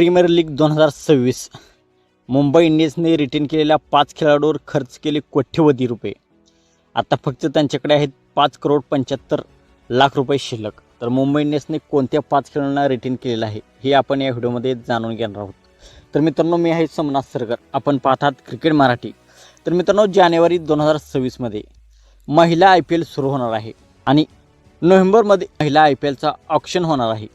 Premier league दोन हजार सव्वीस. मुंबई इंडियन्सने रिटेन केलेल्या पाच खेळाडूवर खर्च केले कोट्यवधी रुपये. आता फक्त त्यांच्याकडे आहेत पाच करोड पंच्याहत्तर लाख रुपये शिल्लक. तर मुंबई इंडियन्सने कोणत्या पाच खेळाडूंना रिटेन केलेलं आहे हे आपण या व्हिडिओमध्ये जाणून घेणार आहोत. तर मित्रांनो मी आहे समनाथ सरकर आपण पाहतात क्रिकेट मराठी. तर मित्रांनो जानेवारी दोन हजार सव्वीसमध्ये महिला आय पी एल सुरू होणार आहे आणि नोव्हेंबरमध्ये महिला आय पी एलचा ऑप्शन होणार आहे.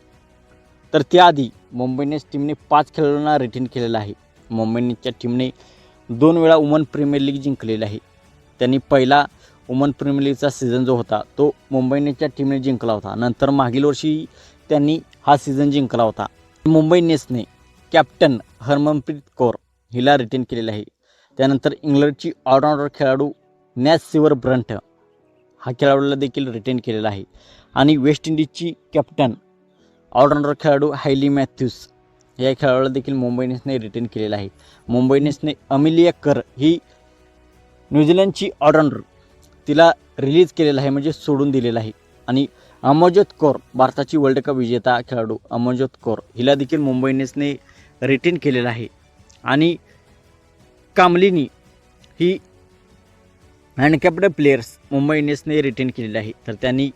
तर त्याआधी मुंबई इंडियन्स टीमने पाच खेळाडूंना रिटेन केलेलं आहे. मुंबई इंडियन्सच्या टीमने दोन वेळा वुमन प्रीमियर लीग जिंकलेली आहे. त्यांनी पहिला वुमन प्रीमियर लीगचा सीझन जो होता तो मुंबई इंडियन्सच्या टीमने जिंकला होता. नंतर मागील वर्षी त्यांनी हा सीझन जिंकला होता. मुंबई इंडियन्सने कॅप्टन हरमनप्रीत कौर हिला रिटेन केलेलं आहे. त्यानंतर इंग्लंडची ऑलराऊंडर खेळाडू नॅस सिवर ब्रंट हा खेळाडूला देखील रिटेन केलेला आहे. आणि वेस्ट इंडिजची कॅप्टन ऑलराऊंडर खेळाडू हायली मॅथ्यूस. या खेळाडूला देखील मुंबई इंडियन्सने रिटेन केलेला आहे. मुंबई इंडियन्सने अमिलिया कर ही न्यूझीलंडची ऑलराऊंडर तिला रिलीज केलेला आहे म्हणजे सोडून दिलेला आहे. आणि अमरजोत कौर भारताची वर्ल्ड कप विजेता खेळाडू अमरजोत कौर हिला देखील मुंबई इंडियन्सने रिटेन केलेलं आहे. आणि कामलिनी ही हँडकॅप्ड प्लेयर्स मुंबई इंडियन्सने रिटेन केलेली आहे. तर त्यांनी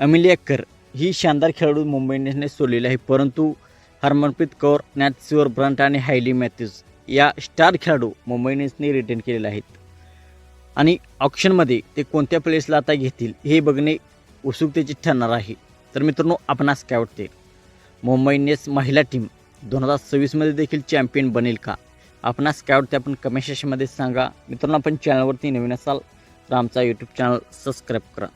अमिलिया कर ही शानदार खेळाडू मुंबई इंडियन्सने सोडलेली आहे. परंतु Harmanpreet Kaur Nat Sciver Brunt आणि हायली मॅथ्यूज या स्टार खेळाडू मुंबई इंडियन्सने रिटेन केलेले आहेत. आणि ऑप्शनमध्ये ते कोणत्या प्लेसला आता घेतील हे बघणे उत्सुकतेचे ठरणार आहे. तर मित्रांनो आपणास काय वाटते? मुंबई इंडियन्स महिला टीम दोन हजार सव्वीसमध्ये देखील चॅम्पियन बनेल का? आपणास काय वाटते? आपण कमेंट सेशनमध्ये सांगा. मित्रांनो आपण चॅनलवरती नवीन असाल तर आमचा यूट्यूब चॅनल सबस्क्राईब करा.